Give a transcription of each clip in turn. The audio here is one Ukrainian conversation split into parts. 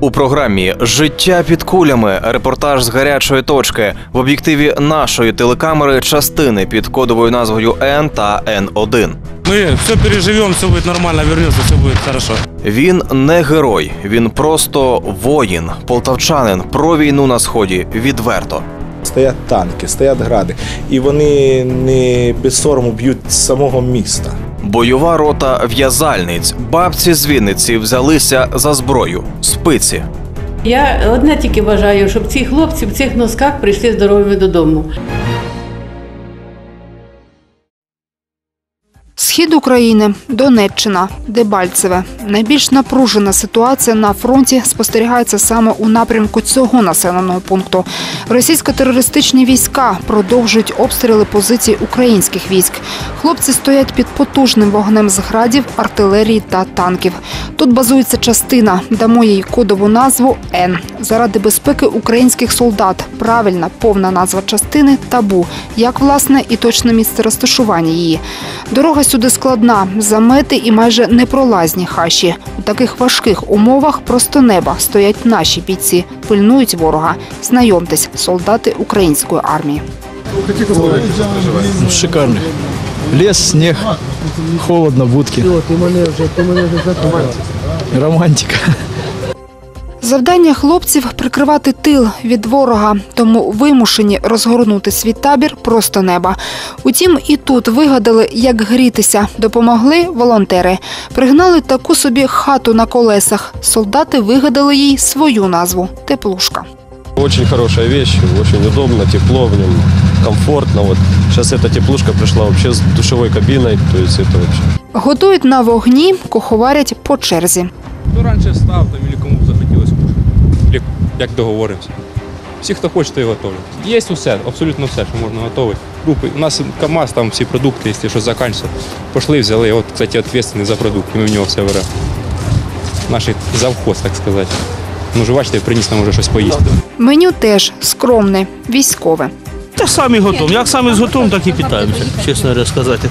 У програмі Життя під кулями репортаж з гарячої точки в об'єктиві нашої телекамери частини під кодовою назвою Н та Н1. Мы все переживем, все будет нормально, вернется, все будет хорошо. Він не герой, він просто воїн, полтавчанин про війну на сході відверто. Стоять танки, стоять гради, і вони не без сорому б'ють з самого міста. Бойова рота в'язальниць. Бабці з Вінниці взялися за зброю спиці. Я одне тільки бажаю, щоб ці хлопці в цих носках прийшли здоровими додому. Схід України, Донеччина, Дебальцеве. Найбільш напружена ситуація на фронті спостерігається саме у напрямку цього населеного пункту. Російсько-терористичні війська продовжують обстріли позицій українських військ. Хлопці стоять під потужним вогнем з градів, артилерії та танків. Тут базується частина, дамо їй кодову назву Н. Заради безпеки українських солдат. Правильна повна назва частини табу. Як власне і точне місце розташування її. Дорога сюди складна, замети і майже непролазні хащі. У таких важких умовах просто неба стоять наші бійці, пильнують ворога. Знайомтесь, солдати української армії. Шикарний. Лес, снег, холодно, будки. Романтика. Завдання хлопців прикривати тил від ворога, тому вимушені розгорнути свій табір просто неба. Утім, і тут вигадали, як грітися. Допомогли волонтери. Пригнали таку собі хату на колесах. Солдати вигадали їй свою назву теплушка. Очень хорошая вещь, очень удобно, тепло в нем, комфортно. Вот сейчас эта теплушка пришла вообще с душевой кабиной, то есть это вообще. Готують на вогні, куховарять по черзі. Хто раніше став там, і кому захотілося кушати. Як, договоримося. Всі, хто хоче, то і готовлять. Є усе, абсолютно все, що можна готувати. У нас КАМАЗ, там всі продукти, якщо що закінчиться. Пішли, взяли. От, кстати, відповідальний за продукти, ми в нього все беремо. Наш завхоз, так сказати. Ну, ж бачите, приніс нам вже щось поїсти. Меню теж скромне, військове. Та самі готуємо. Як самі зготуємо, так і питаємося, чесно говоря, сказати.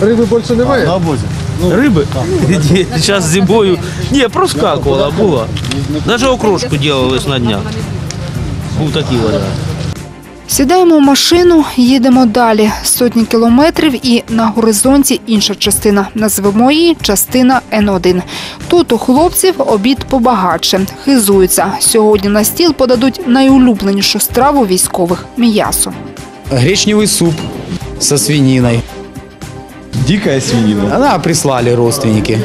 Риби більше немає? На обозі. Риби? Ні, Зараз зимою. Ні, проскакувала, була. Навіть окрошку робили на днях. Був такий варіант. Сідаємо в машину, їдемо далі. Сотні кілометрів і на горизонті інша частина. Назвемо її частина Н1. Тут у хлопців обід побагатше. Хизуються. Сьогодні на стіл подадуть найулюбленішу страву військових м'ясо. Гречневый суп со свининой. Дикая свинина. Она прислали родственники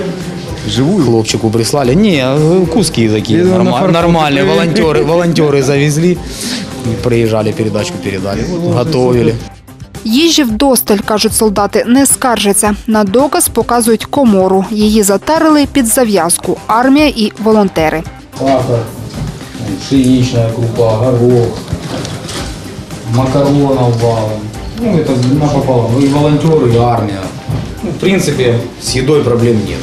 Живую. Хлопчику прислали. Не, куски такие. Видно, на норма- фарфоре нормальные. проверили. Волонтеры, волонтеры завезли. Приезжали, передачку передали. Готовили. Їжі вдосталь, кажуть солдати, не скаржаться. На доказ показують комору. Її затарили під зав'язку. Армія і волонтери. Сахар, пшеничная крупа, горох, макаронов валом. Ну, это напополам. И волонтеры, и армия. Ну, в принципе, с едой проблем нет.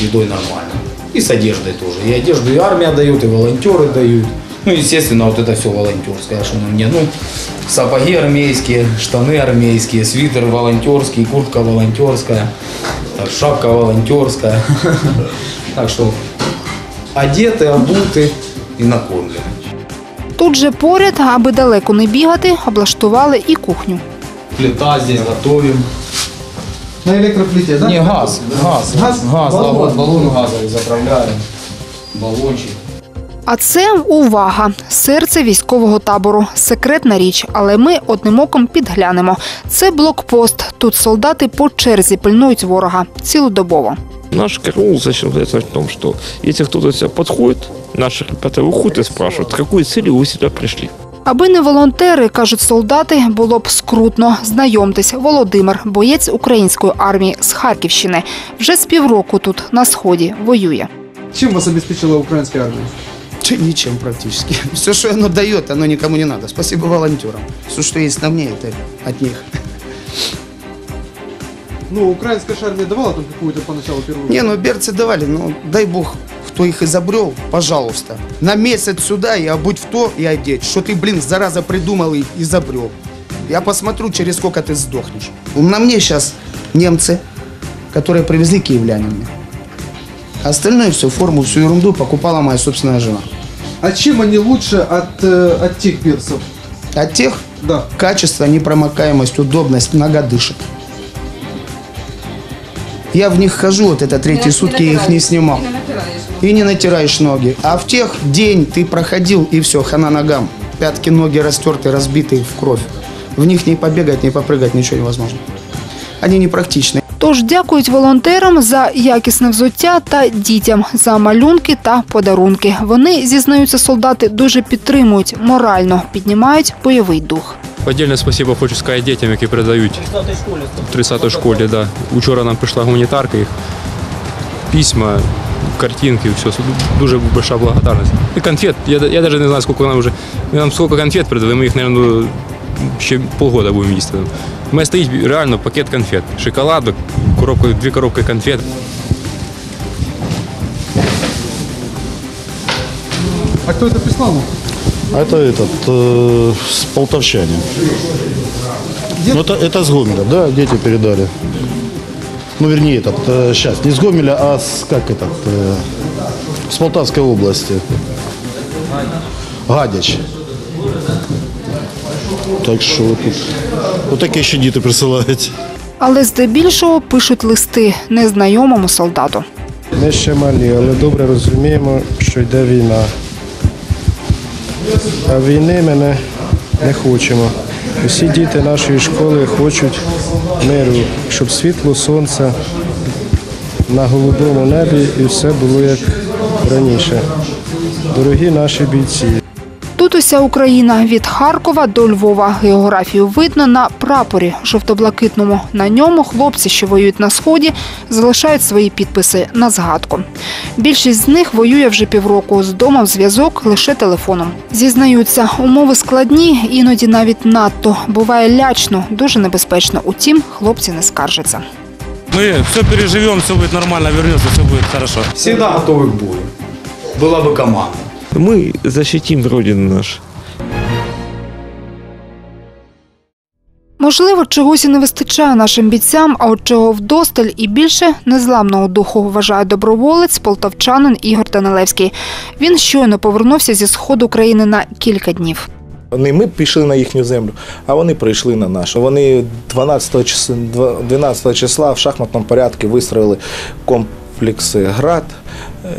С едой нормально. И с одеждой тоже. И одежду и армия дает, и волонтеры дают. Ну, естественно, вот это все волонтерское, что на мне. Ну, сапоги армейские, штаны армейские, свитер волонтерский, куртка волонтерская, так, шапка волонтерская. Так что одеты, обуты и накормлены. Тут же поряд, аби далеко не бігати, облаштували і кухню. Плита здесь готовим. На електропліті, Не, газ, газ, газ, газ, баллон, баллон газовый заправляем, баллончик. А це увага! Серце військового табору. Секретна річ, але ми одним оком підглянемо. Це блокпост. Тут солдати по черзі пильнують ворога цілодобово. Наш караул заключается в том, что если кто-то себя подходит, наши ребята выходят и спрашивают, с какой целью вы сюда пришли. Аби не волонтери, кажуть солдати, було б скрутно. Знайомтесь, Володимир, боєць української армії з Харківщини. Вже з півроку тут на сході воює. Чим вас обезпечила українська армія? Вообще ничем практически. Все, что оно дает, оно никому не надо. Спасибо волонтерам. Все, что есть на мне, это от них. Ну, украинская же армия давала там какую-то поначалу первую? Не, ну берцы давали, ну дай бог, кто их изобрел, пожалуйста. На месяц сюда и обуть в то и одеть. Что ты, блин, зараза придумал и изобрел. Я посмотрю, через сколько ты сдохнешь. На мне сейчас немцы, которые привезли. А Остальное все, форму, всю ерунду покупала моя собственная жена. А чем они лучше от, э, от тех персов? От тех? Да. Качество, непромокаемость, удобность, много дышит. Я в них хожу, вот это третьи сутки я их не снимал. И не натираешь ноги. А в тех день ты проходил и все, хана ногам. Пятки, ноги растерты, разбитые в кровь. В них не побегать, не попрыгать, ничего невозможно. Они непрактичны. Тож дякують волонтерам за якісне взуття та дітям за малюнки та подарунки. Вони зізнаються, солдати дуже підтримують морально, піднімають бойовий дух. Отдельне спасибо хочу сказати дітям, які передають в 30-й школі. Да. Учора нам прийшла гуманітарка, їх письма, картинки, все. Дуже большая благодарность. І конфет. Я, я даже не знаю, сколько нам вже. Нам сколько конфет передали, ми їх, наверное, ще полгода будемо їсти. У мене стоїть реально пакет конфет. Шоколадок, коробка, дві коробки конфет. А кто это прислал? нам? А это этот, э, с полтовчане. Ну, это, это с Гомеля, да, дети передали. Ну, вернее, этот, э, сейчас, не с Гомеля, а с, как этот, э, с Полтавской области. Гадяч. Так що тут, отаке ще діти присилають. Але здебільшого пишуть листи незнайомому солдату. Ми ще малі, але добре розуміємо, що йде війна. А війни ми не, не хочемо. Усі діти нашої школи хочуть миру, щоб світло сонце на голубому небі і все було як раніше. Дорогі наші бійці. Тут уся Україна від Харкова до Львова. Географію видно на прапорі жовто-блакитному. На ньому хлопці, що воюють на сході, залишають свої підписи на згадку. Більшість з них воює вже півроку. З домом зв'язок лише телефоном. Зізнаються, умови складні, іноді навіть надто. Буває лячно, дуже небезпечно. Утім, хлопці не скаржаться. Мы все переживем, все будет нормально, вернется, все будет хорошо. Всегда готовы к бою. Была бы команда. Мы защитим Родину нашу. Можливо, чогось і не вистачає нашим бійцям, а от чого вдосталь і більше незламного духу, вважає доброволець, полтавчанин Ігор Данилевський. Він щойно повернувся зі сходу країни на кілька днів. Не ми пішли на їхню землю, а вони прийшли на нашу. Вони 12 числа, 12 числа в шахматному порядку вистроїли комплекси град,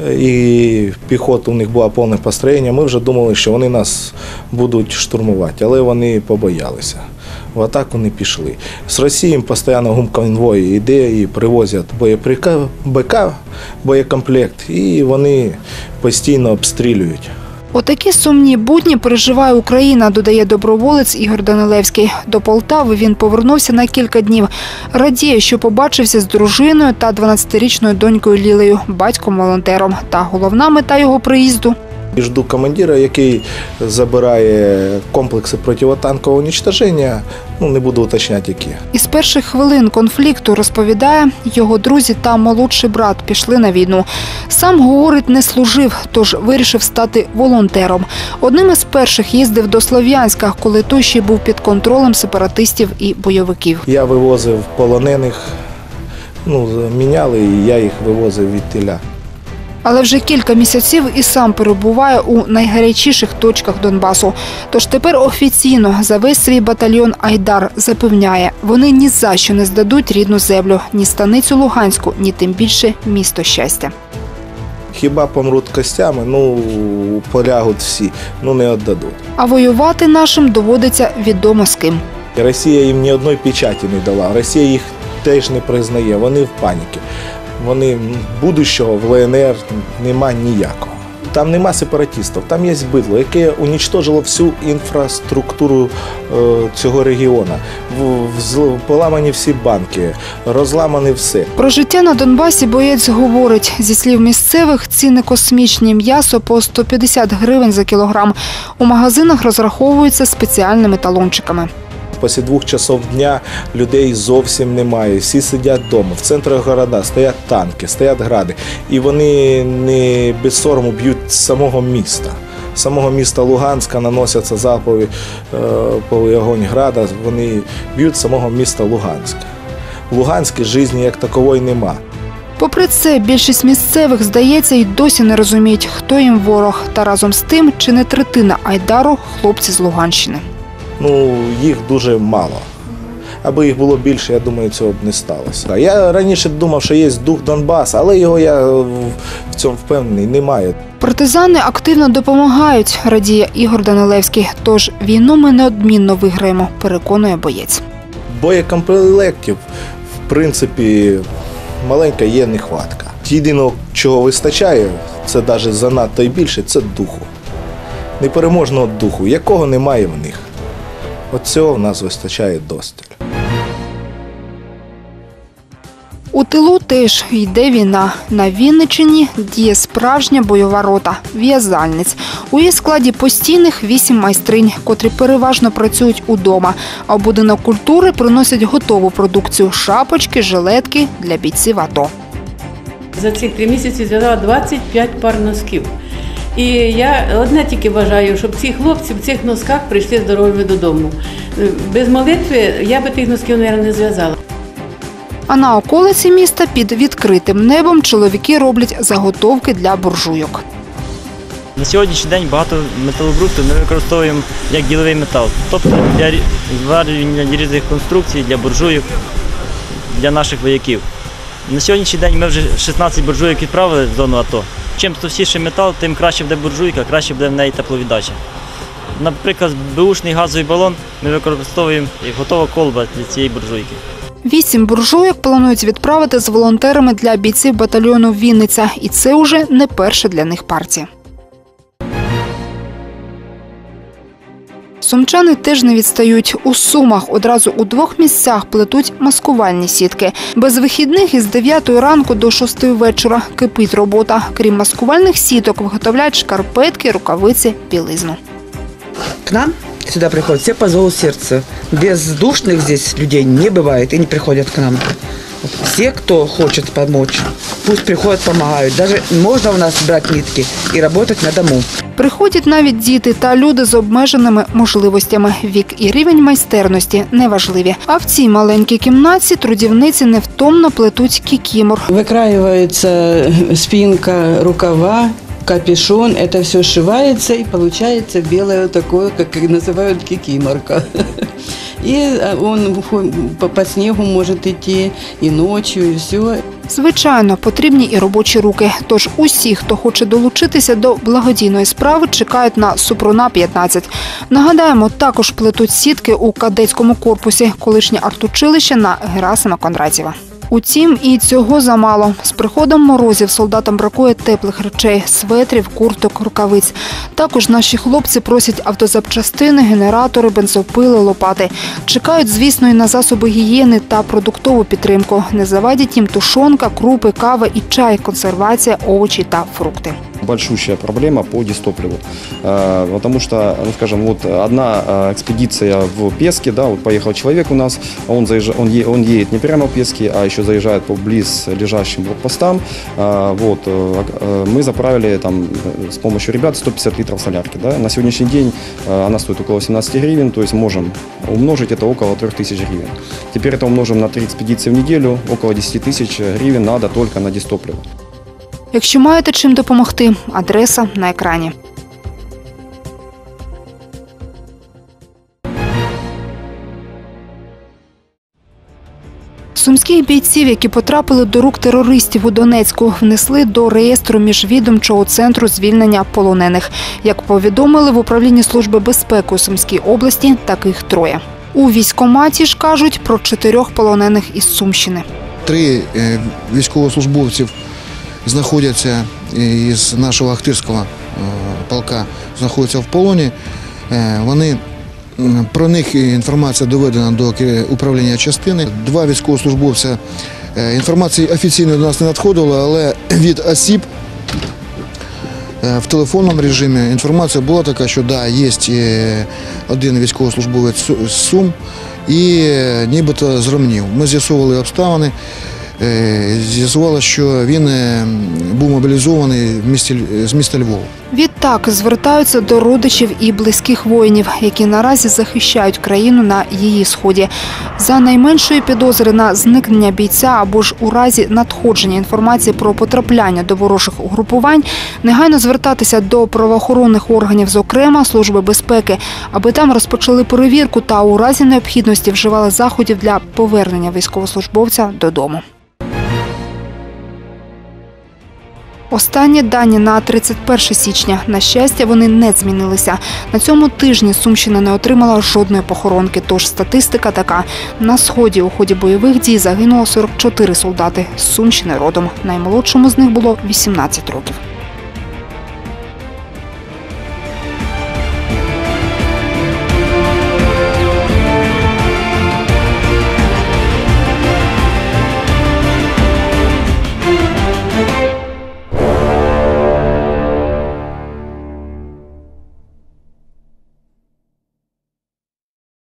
е, і піхота у них була повне построєння. Ми вже думали, що вони нас будуть штурмувати, але вони побоялися. В атаку не пішли. З Росії постійно гумконвої йде і привозять боєприка, БК, боєкомплект, і вони постійно обстрілюють. Отакі сумні будні переживає Україна, додає доброволець Ігор Данилевський. До Полтави він повернувся на кілька днів. Радіє, що побачився з дружиною та 12-річною донькою Лілею, батьком-волонтером. Та головна мета його приїзду І жду командира, який забирає комплекси противотанкового уничтоження. Ну, не буду уточняти, які. Із перших хвилин конфлікту розповідає, його друзі та молодший брат пішли на війну. Сам говорить, не служив, тож вирішив стати волонтером. Одним із перших їздив до Слов'янська, коли той ще був під контролем сепаратистів і бойовиків. Я вивозив полонених, ну, міняли, і я їх вивозив від тіля. Але вже кілька місяців і сам перебуває у найгарячіших точках Донбасу. Тож тепер офіційно за весь свій батальйон Айдар запевняє, вони ні за що не здадуть рідну землю, ні станицю Луганську, ні тим більше місто щастя. Хіба помруть костями, ну полягуть всі, ну не віддадуть. А воювати нашим доводиться відомо з ким. Росія їм ні одної печаті не дала. Росія їх теж не признає. Вони в паніки. Вони будущого в ЛНР нема ніякого. Там нема сепаратистів, там є бидло, яке унічтожило всю інфраструктуру е, цього регіону. Поламані всі банки, розламане все. Про життя на Донбасі боєць говорить. Зі слів місцевих, ціни космічні м'ясо по 150 гривень за кілограм. У магазинах розраховуються спеціальними талончиками. Після двох часов дня людей зовсім немає. Всі сидять вдома. В центрах города стоять танки, стоять гради. І вони не без сорому б'ють самого міста. Самого міста Луганська наносяться залпові е, огонь града. Вони б'ють самого міста Луганська. В Луганській житті як такової нема. Попри це, більшість місцевих, здається, й досі не розуміють, хто їм ворог. Та разом з тим, чи не третина Айдару хлопці з Луганщини. Ну, їх дуже мало. Аби їх було більше, я думаю, цього б не сталося. Я раніше думав, що є дух Донбасу, але його я в в цьому впевнений немає. Партизани активно допомагають, радіє Ігор Данилевський. Тож війну ми неодмінно виграємо, переконує боєць. Боєкомплектів, в принципі, маленька є нехватка. Єдиного, чого вистачає, це навіть занадто і більше, це духу. Непереможного духу, якого немає в них. От цього в нас вистачає достатньо. У тилу теж йде війна. На Вінничині діє справжня бойова рота в'язальниць. У її складі постійних вісім майстринь, котрі переважно працюють удома. А в будинок культури приносять готову продукцію шапочки, жилетки для бійців АТО. За ці три місяці зв'язала 25 пар носків. І я одне тільки бажаю, щоб ці хлопці в цих носках прийшли здоровими додому. Без молитви я би тих носків, мабуть, не зв'язала. А на околиці міста під відкритим небом чоловіки роблять заготовки для буржуйок. На сьогоднішній день багато металобрухту ми використовуємо як діловий метал, тобто для зварювання різних конструкцій, для буржуйок, для наших вояків. На сьогоднішній день ми вже 16 буржуйок відправили в зону АТО. Чим товстіший метал, тим краще буде буржуйка, краще буде в неї тепловіддача. Наприклад, беушний газовий балон ми використовуємо і готова колба для цієї буржуйки. Вісім буржуйок планують відправити з волонтерами для бійців батальйону Вінниця, і це уже не перша для них партія. Сумчани теж не відстають. У Сумах одразу у двох місцях плетуть маскувальні сітки. Без вихідних із 9 ранку до 6 вечора кипить робота. Крім маскувальних сіток, виготовляють шкарпетки, рукавиці, білизну. К нам сюда приходят все по зову сердца. Бездушных здесь людей не бывает и не приходят к нам. Все, кто хочет помочь, пусть приходят, помогают. Даже можно у нас брать нитки и работать на дому. Приходять навіть діти та люди з обмеженими можливостями. Вік і рівень майстерності неважливі. А в цій маленькій кімнаті трудівниці невтомно плетуть кікімор. Выкраивается спинка рукава, капюшон, это все сшивается и получается белое такое, как и называют кикиморка. И а, он по, снегу может идти и ночью, и все. Звичайно, потрібні і робочі руки. Тож усі, хто хоче долучитися до благодійної справи, чекають на Супруна 15. Нагадаємо, також плетуть сітки у кадетському корпусі, колишнє артучилище на Герасима Кондратєва. Утім, і цього замало. З приходом морозів солдатам бракує теплих речей, светрів, курток, рукавиць. Також наші хлопці просять автозапчастини, генератори, бензопили, лопати. Чекають, звісно, і на засоби гігієни та продуктову підтримку. Не завадять їм тушонка, крупи, кава і чай, консервація, овочі та фрукти. Большущая проблема по дистопливу. Э, Потому что, ну скажем, вот одна э, экспедиция в Песке, да, вот поехал человек у нас, он, заезжа- он, е- он едет не прямо в Песке, а еще заезжает по близ лежащим блокпостам. Э, Вот, мы заправили там с помощью ребят 150 литров солярки. Да. На сегодняшний день она стоит около 17 гривен, то есть можем умножить это около 3000 гривен. Теперь это умножим на 3 экспедиции в неделю, около 10 тысяч гривен надо только на дистопливо. Якщо маєте чим допомогти, адреса на екрані. Сумських бійців, які потрапили до рук терористів у Донецьку, внесли до реєстру міжвідомчого центру звільнення полонених. Як повідомили в управлінні служби безпеки у Сумській області, таких троє. У військкоматі ж кажуть про чотирьох полонених із Сумщини. Три е, військовослужбовців знаходяться е, із нашого Ахтирського полка знаходяться в полоні. Е, Вони про них інформація доведена до управління частини. Два військовослужбовця. е, Інформації офіційно до нас не надходило, але від осіб е, в телефонному режимі інформація була така, що да, є е, один військовослужбовець з Сум і е, нібито з Ромнів. Ми з'ясовували обставини. Е, що він е, був мобілізований в місті, з міста Львова. Відтак звертаються до родичів і близьких воїнів, які наразі захищають країну на її сході. За найменшої підозри на зникнення бійця або ж у разі надходження інформації про потрапляння до ворожих угрупувань, негайно звертатися до правоохоронних органів, зокрема Служби безпеки, аби там розпочали перевірку та у разі необхідності вживали заходів для повернення військовослужбовця додому. Останні дані на 31 січня. На щастя, вони не змінилися. На цьому тижні Сумщина не отримала жодної похоронки. Тож статистика така: на сході у ході бойових дій загинуло 44 солдати з Сумщини родом. Наймолодшому з них було 18 років.